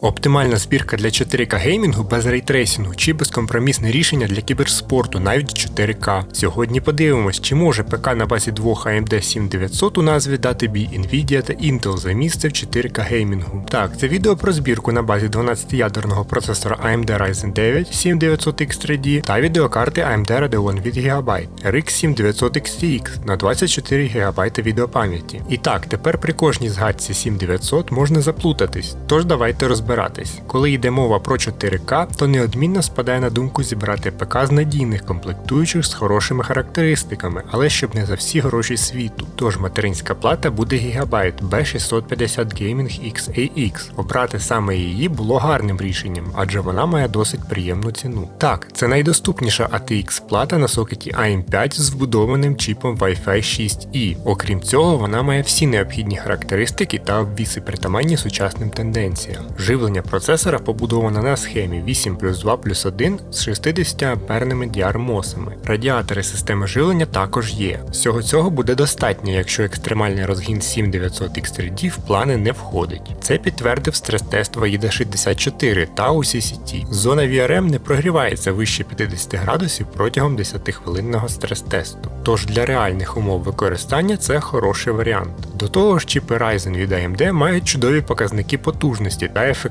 Оптимальна збірка для 4К геймінгу без рейтрейсингу чи безкомпромісне рішення для кіберспорту навіть 4К. Сьогодні подивимось, чи може ПК на базі двох AMD 7900 у назві дати бій Nvidia та Intel за місце в 4К геймінгу. Так, це відео про збірку на базі 12-ядерного процесора AMD Ryzen 9 7900X3D та відеокарти AMD Radeon від GB RX 7900 XTX на 24 ГБ відеопам'яті. І так, тепер при кожній згадці 7900 можна заплутатись, тож давайте розберемося розбиратись. Коли йде мова про 4К, то неодмінно спадає на думку зібрати ПК з надійних комплектуючих з хорошими характеристиками, але щоб не за всі гроші світу. Тож материнська плата буде Gigabyte B650 Gaming XAX. Обрати саме її було гарним рішенням, адже вона має досить приємну ціну. Так, це найдоступніша ATX плата на сокеті AM5 з вбудованим чіпом Wi-Fi 6E. Окрім цього, вона має всі необхідні характеристики та обвіси притаманні сучасним тенденціям. Живлення процесора побудоване на схемі 8 плюс 2 плюс 1 з 60 амперними DR-мосами. Радіатори системи живлення також є. Всього цього буде достатньо, якщо екстремальний розгін 7900 X3D в плани не входить. Це підтвердив стрес-тест VAIDA 64 та UCCT. Зона VRM не прогрівається вище 50 градусів протягом 10-хвилинного стрес-тесту. Тож для реальних умов використання це хороший варіант. До того ж, чіпи Ryzen від AMD мають чудові показники потужності та ефективності,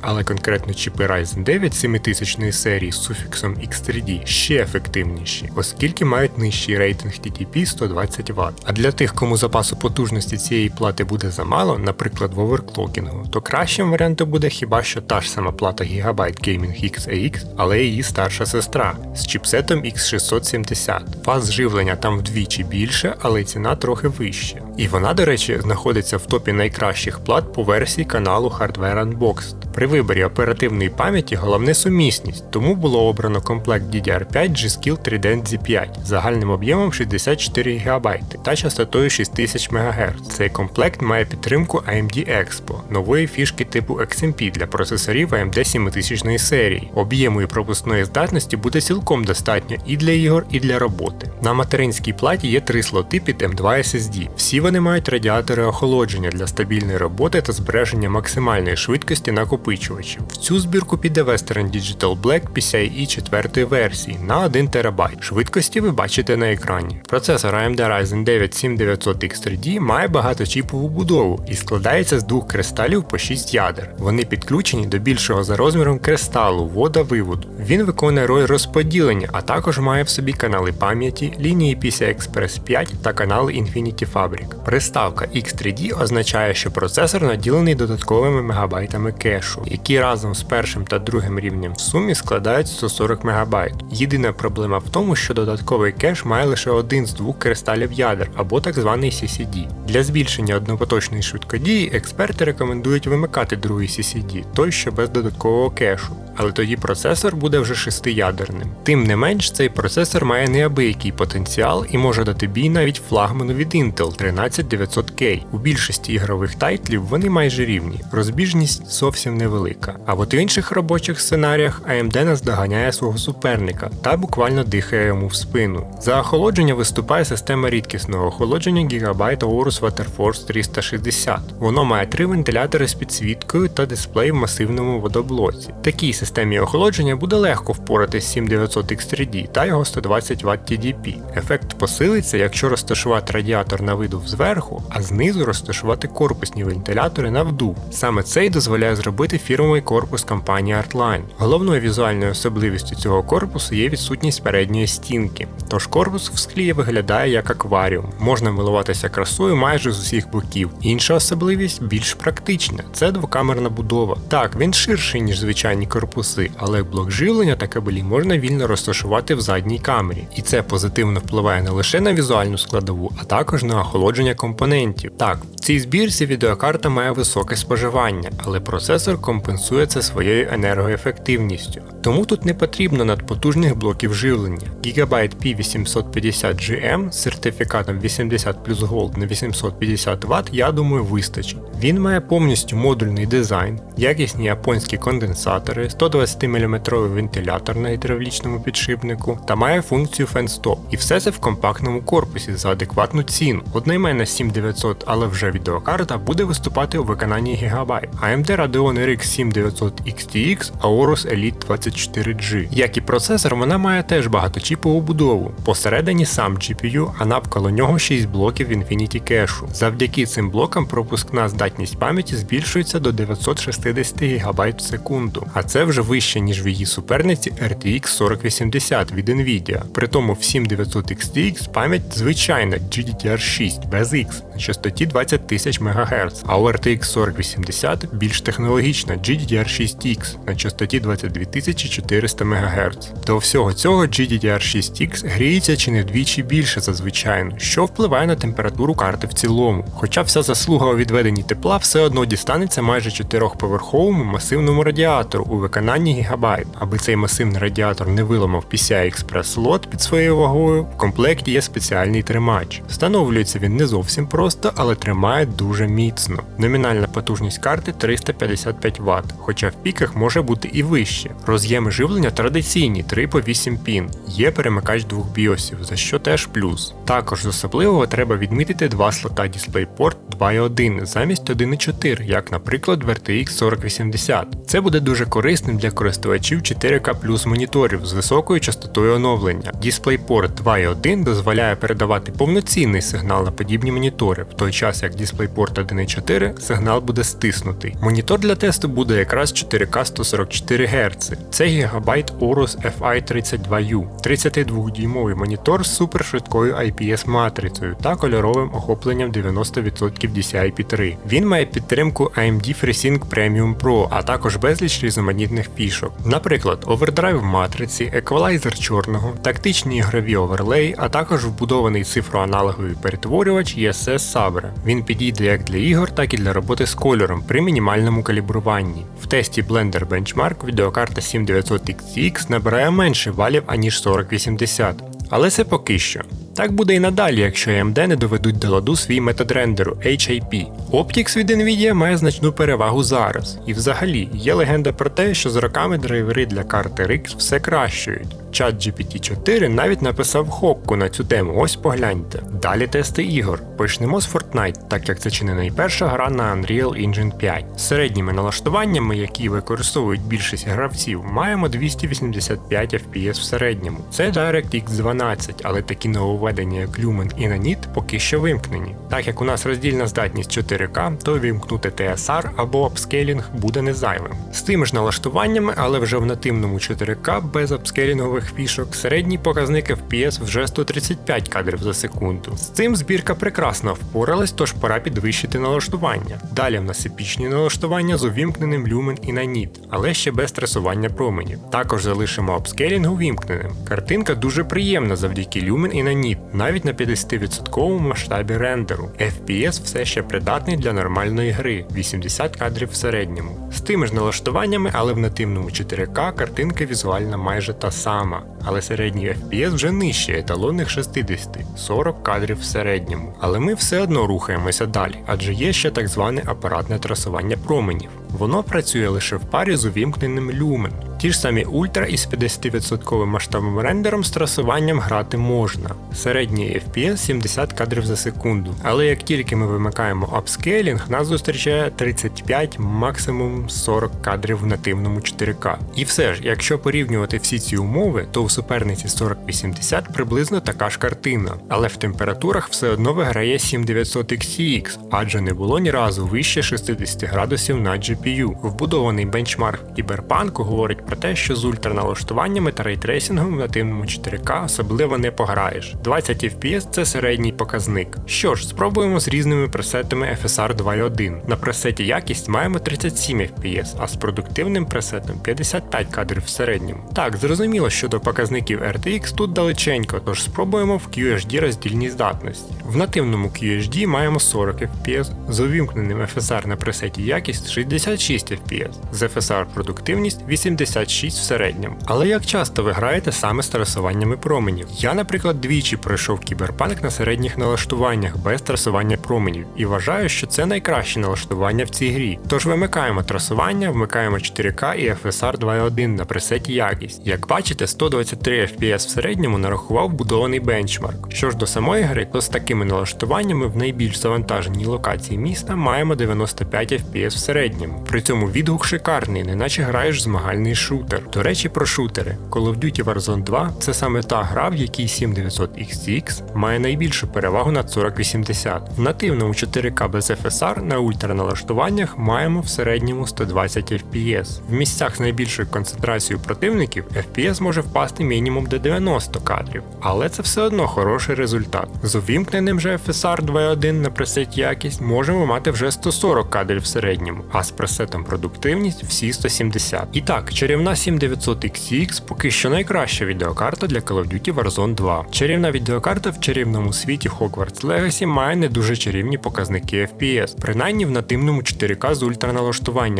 але конкретно чіпи Ryzen 9 7000 серії з суфіксом X3D ще ефективніші, оскільки мають нижчий рейтинг TDP 120 Вт. А для тих, кому запасу потужності цієї плати буде замало, наприклад в оверклокінгу, то кращим варіантом буде хіба що та ж сама плата Gigabyte Gaming XAX, але її старша сестра з чіпсетом X670. Фаз живлення там вдвічі більше, але ціна трохи вища. І вона, до речі, знаходиться в топі найкращих плат по версії каналу Hardware Unboxed. При виборі оперативної пам'яті головне сумісність, тому було обрано комплект DDR5 G-Skill 3D Z5 загальним об'ємом 64 ГБ та частотою 6000 МГц. Цей комплект має підтримку AMD Expo, нової фішки типу XMP для процесорів AMD 7000 серії. Об'єму і пропускної здатності буде цілком достатньо і для ігор, і для роботи. На материнській платі є три слоти під M2 SSD. Всі вони мають радіатори охолодження для стабільної роботи та збереження максимальної швидкості накопичувачів. В цю збірку піде Western Digital Black PCIe 4 версії на 1 ТБ. Швидкості ви бачите на екрані. Процесор AMD Ryzen 9 7900 X3D має багаточіпову будову і складається з двох кристалів по 6 ядер. Вони підключені до більшого за розміром кристалу вода-виводу. Він виконує роль розподілення, а також має в собі канали пам'яті, лінії PCI-Express 5 та канали Infinity Fabric. Приставка X3D означає, що процесор наділений додатковими мегабайтами кешу, які разом з першим та другим рівнем в сумі складають 140 МБ. Єдина проблема в тому, що додатковий кеш має лише один з двох кристалів ядер або так званий CCD. Для збільшення однопоточної швидкодії експерти рекомендують вимикати другий CCD, той що без додаткового кешу. Але тоді процесор буде вже шестиядерним. Тим не менш, цей процесор має неабиякий потенціал і може дати бій навіть флагману від Intel 13900K. У більшості ігрових тайтлів вони майже рівні, розбіжність зовсім невелика. А от в інших робочих сценаріях AMD наздоганяє свого суперника та буквально дихає йому в спину. За охолодження виступає система рідкісного охолодження Gigabyte Aorus Waterforce 360. Воно має три вентилятори з підсвіткою та дисплей в масивному водоблоці. Такій системі охолодження буде легко впоратись з 7900 X3D та його 120 Вт TDP. Ефект посилиться, якщо розташувати радіатор на видув зверху, а знизу розташувати корпусні вентилятори на вдув. Саме це й дозволяє зробити фірмовий корпус компанії Artline. Головною візуальною особливістю цього корпусу є відсутність передньої стінки, тож корпус в склі виглядає як акваріум, можна милуватися красою майже з усіх боків. Інша особливість більш практична це двокамерна будова. Так, він ширший, ніж звичайні корпуси, але блок живлення та кабелі можна вільно розташувати в задній камері, і це позитивно впливає не лише на візуальну складову, а також на охолодження компонентів. Так, в цій збірці відеокарта має високе споживання, але процесор компенсує це своєю енергоефективністю. Тому тут не потрібно надпотужних блоків живлення. Gigabyte P850GM з сертифікатом 80 плюс Gold на 850 Вт, я думаю, вистачить. Він має повністю модульний дизайн, якісні японські конденсатори, 120 мм вентилятор на гідравлічному підшипнику та має функцію Fan-Stop. І все це в компактному корпусі за адекватну ціну. Одноіменна 7900, але вже відеокарта буде виступати у виконанні Gigabyte. AMD Radeon RX 7900 XTX Aorus Elite 24G. Як і процесор, вона має теж багаточіпову будову. Посередині сам GPU, а навколо нього 6 блоків Infinity Cache. Завдяки цим блокам пропускна здатність пам'яті збільшується до 960 ГБ в секунду, а це вже вище, ніж в її суперниці RTX 4080 від Nvidia. Притому в 7900 XTX пам'ять звичайна GDDR6 без X частоті 20 тисяч МГц, а у RTX 4080 більш технологічна GDDR6X на частоті 22 400 МГц. До всього цього GDDR6X гріється чи не вдвічі більше за звичайну, що впливає на температуру карти в цілому. Хоча вся заслуга у відведенні тепла все одно дістанеться майже 4-поверховому масивному радіатору у виконанні Gigabyte. Аби цей масивний радіатор не виламав PCI Express слот під своєю вагою, в комплекті є спеціальний тримач. Встановлюється він не зовсім просто, але тримає дуже міцно. Номінальна потужність карти 355 Вт, хоча в піках може бути і вище. Роз'єми живлення традиційні 3 по 8 пін. Є перемикач двох біосів, за що теж плюс. Також з особливого треба відмітити два слота DisplayPort 2.1 замість 1.4, як, наприклад, в RTX 4080. Це буде дуже корисним для користувачів 4К плюс моніторів з високою частотою оновлення. DisplayPort 2.1 дозволяє передавати повноцінний сигнал на подібні монітори, в той час як DisplayPort 1.4 сигнал буде стиснутий. Монітор для тесту буде якраз 4К 144 Гц. Це Gigabyte Aorus FI32U, 32-дюймовий монітор з супершвидкою IPS матрицею та кольоровим охопленням 90% DCI-P3. Він має підтримку AMD FreeSync Premium Pro, а також безліч різноманітних фішок. Наприклад, овердрайв матриці, еквалайзер чорного, тактичні ігрові оверлей, а також вбудований цифроаналоговий перетворювач ESS Sabre. Він підійде як для ігор, так і для роботи з кольором при мінімальному калібруванні. В тесті Blender Benchmark відеокарта 7900 XTX набирає менше балів аніж 4080. Але це поки що. Так буде і надалі, якщо AMD не доведуть до ладу свій метод рендеру HIP. Optix від Nvidia має значну перевагу зараз. І взагалі є легенда про те, що з роками драйвери для карти RX все кращують. Чат GPT-4 навіть написав хокку на цю тему, ось погляньте. Далі тести ігор. Почнемо з Fortnite, так як це чи не найперша гра на Unreal Engine 5. З середніми налаштуваннями, які використовують більшість гравців, маємо 285 FPS в середньому. Це DirectX 12, але такі нововведення, як Lumen і Nanit, поки що вимкнені. Так як у нас роздільна здатність 4К, то вімкнути TSR або апскейлінг буде не зайвим. З тими ж налаштуваннями, але вже в нативному 4К без апскейлінгових фішок, середній показник FPS вже 135 кадрів за секунду. З цим збірка прекрасно впоралась, тож пора підвищити налаштування. Далі в нас епічні налаштування з увімкненим Lumen і Nanit, але ще без стресування променів. Також залишимо апскейлінг увімкненим. Картинка дуже приємна завдяки Lumen і Nanit, навіть на 50% масштабі рендеру. FPS все ще придатний для нормальної гри 80 кадрів в середньому. Тими ж налаштуваннями, але в нативному 4К картинка візуальна майже та сама, але середній FPS вже нижче еталонних 60 40 кадрів в середньому. Але ми все одно рухаємося далі, адже є ще так зване апаратне трасування променів. Воно працює лише в парі з увімкненим люмен. Ті ж самі ультра із 50% масштабним рендером з трасуванням грати можна. Середній FPS 70 кадрів за секунду. Але як тільки ми вимикаємо апскейлінг, нас зустрічає 35, максимум 40 кадрів в нативному 4К. І все ж, якщо порівнювати всі ці умови, то у суперниці 4080 приблизно така ж картина. Але в температурах все одно виграє 7900 XTX, адже не було ні разу вище 60 градусів на GPU. Вбудований бенчмарк кіберпанку говорить про те, що з ультраналаштуваннями та рейтрейсингом в нативному 4К особливо не пограєш. 20 FPS це середній показник. Що ж, спробуємо з різними пресетами FSR 2.1. На пресеті якість маємо 37 FPS, а з продуктивним пресетом 55 кадрів в середньому. Так, зрозуміло, що до показників RTX тут далеченько, тож спробуємо в QHD роздільній здатності. В нативному QHD маємо 40 FPS, з увімкненим FSR на пресеті якість 66 FPS, з FSR продуктивність 80 66 в середньому. Але як часто ви граєте саме з трасуваннями променів? Я, наприклад, двічі пройшов кіберпанк на середніх налаштуваннях без трасування променів і вважаю, що це найкраще налаштування в цій грі. Тож вимикаємо трасування, вмикаємо 4К і FSR 2.1 на пресеті якість. Як бачите, 123 FPS в середньому нарахував будований бенчмарк. Що ж до самої гри, то з такими налаштуваннями в найбільш завантаженій локації міста маємо 95 FPS в середньому. При цьому відгук шикарний, неначе граєш змагальний шутер. До речі, про шутери. Call of Duty Warzone 2 це саме та гра, в якій 7900XX має найбільшу перевагу над 4080. В нативному 4К без FSR на ультраналаштуваннях маємо в середньому 120 FPS. В місцях з найбільшою концентрацією противників FPS може впасти мінімум до 90 кадрів, але це все одно хороший результат. З увімкненим же FSR 2.1 на пресеті якість можемо мати вже 140 кадрів в середньому, а з пресетом продуктивність всі 170. І так, чарівна 7900XX поки що найкраща відеокарта для Call of Duty Warzone 2. Чарівна відеокарта в чарівному світі Hogwarts Legacy має не дуже чарівні показники FPS, принаймні в нативному 4К з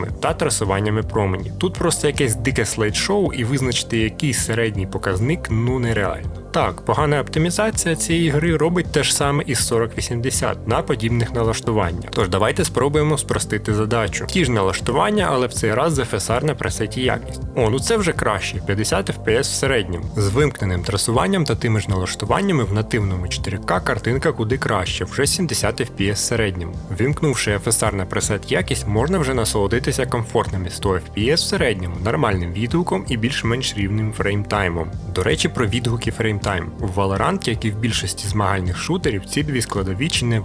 ультраналаштуваннями та трасуваннями промені. Тут просто якесь дике слайд-шоу і визначити якийсь середній показник ну нереально. Так, погана оптимізація цієї гри робить те ж саме із 4080 на подібних налаштуваннях. Тож давайте спробуємо спростити задачу. Ті ж налаштування, але в цей раз з FSR на пресеті якість. О, ну це вже краще, 50 FPS в середньому. З вимкненим трасуванням та тими ж налаштуваннями в нативному 4К картинка куди краще, вже 70 FPS в середньому. Вимкнувши FSR на пресет якість, можна вже насолодитися комфортними 100 FPS в середньому, нормальним відгуком і більш-менш рівним фреймтаймом. До речі, про відгуки фреймтайм. В Valorant, як і в більшості змагальних шутерів, ці дві складові чи не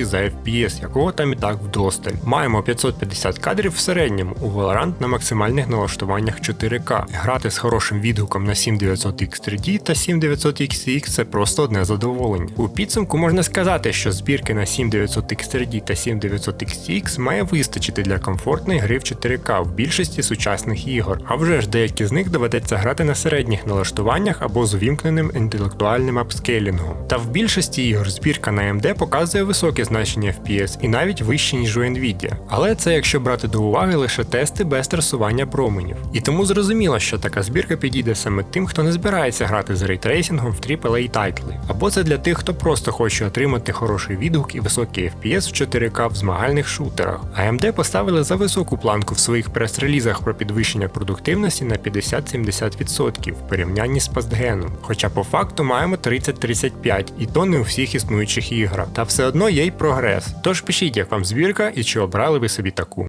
за FPS, якого там і так вдосталь. Маємо 550 кадрів в середньому, у Valorant на максимальних налаштуваннях 4К. Грати з хорошим відгуком на 7900X3D та 7900XX це просто одне задоволення. У підсумку можна сказати, що збірки на 7900X3D та 7900XX має вистачити для комфортної гри в 4К в більшості сучасних ігор, а вже ж деякі з них доведеться грати на середніх налаштуваннях або з увімкненим інтелектуальним апскейлінгом. Та в більшості ігор збірка на AMD показує високе значення FPS і навіть вище, ніж у Nvidia. Але це якщо брати до уваги лише тести без трасування променів. І тому зрозуміло, що така збірка підійде саме тим, хто не збирається грати з рейтрейсингом в AAA тайтли. Або це для тих, хто просто хоче отримати хороший відгук і високий FPS в 4К в змагальних шутерах. AMD поставили за високу планку в своїх прес-релізах про підвищення продуктивності на 50-70% в порівнянні з пастгеном. Хоча по факту маємо 30-35, і то не у всіх існуючих іграх. Та все одно є й прогрес. Тож пишіть, як вам збірка і чи обрали ви собі таку.